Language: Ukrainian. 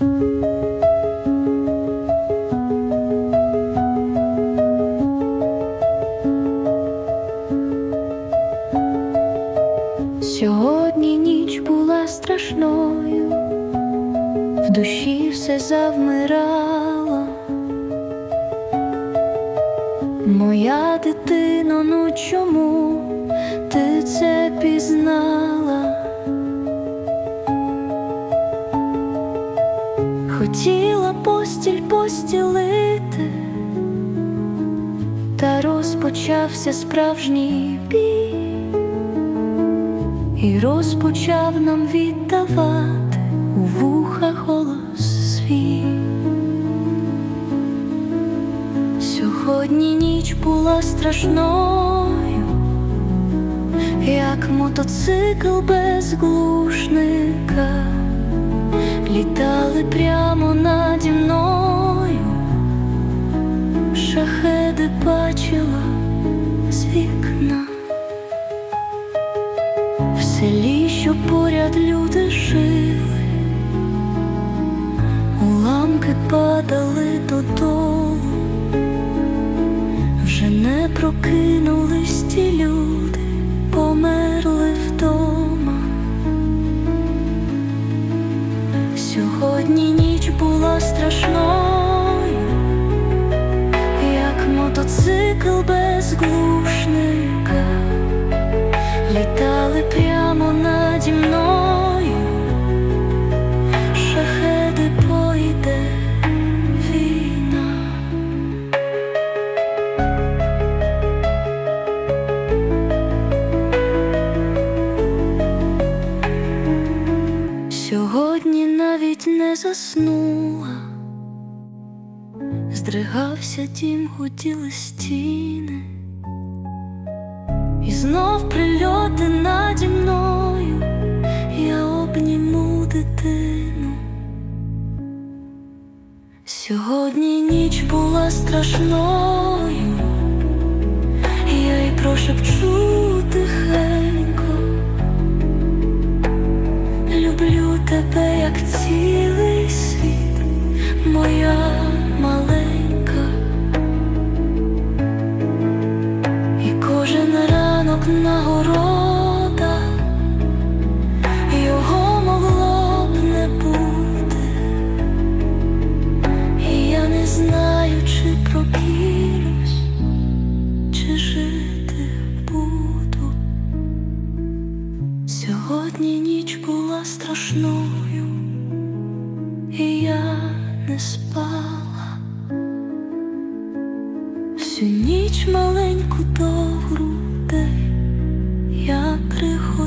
Сьогодні ніч була страшною, в душі все завмирало. Моя дитино, ну чому ти це пізнала? Постіль постілити, та розпочався справжній бій. І розпочав нам віддавати у вуха голос свій. Сьогодні ніч була страшною, як мотоцикл без глушника, літали прямо шахеди бачила з вікна. В селі, що поряд люди жили, уламки падали додолу, вже не прокинулись ті люди, померли вдома. Сьогодні ніч була страшною, мотоцикл без глушника літали прямо наді мною, шахеди пойде війна. Сьогодні навіть не заснула, здригався дім, гуділи стіни. І знов прильоти наді мною, я обніму дитину. Сьогодні ніч була страшною, я й прошепчу тихенько. Люблю тебе, як цілий нагорода, його могло б не бути, і я не знаю, чи прокинусь, чи жити буду. Сьогодні ніч була страшною, і я не спала. Всю ніч маленьку до грудей я пригортала.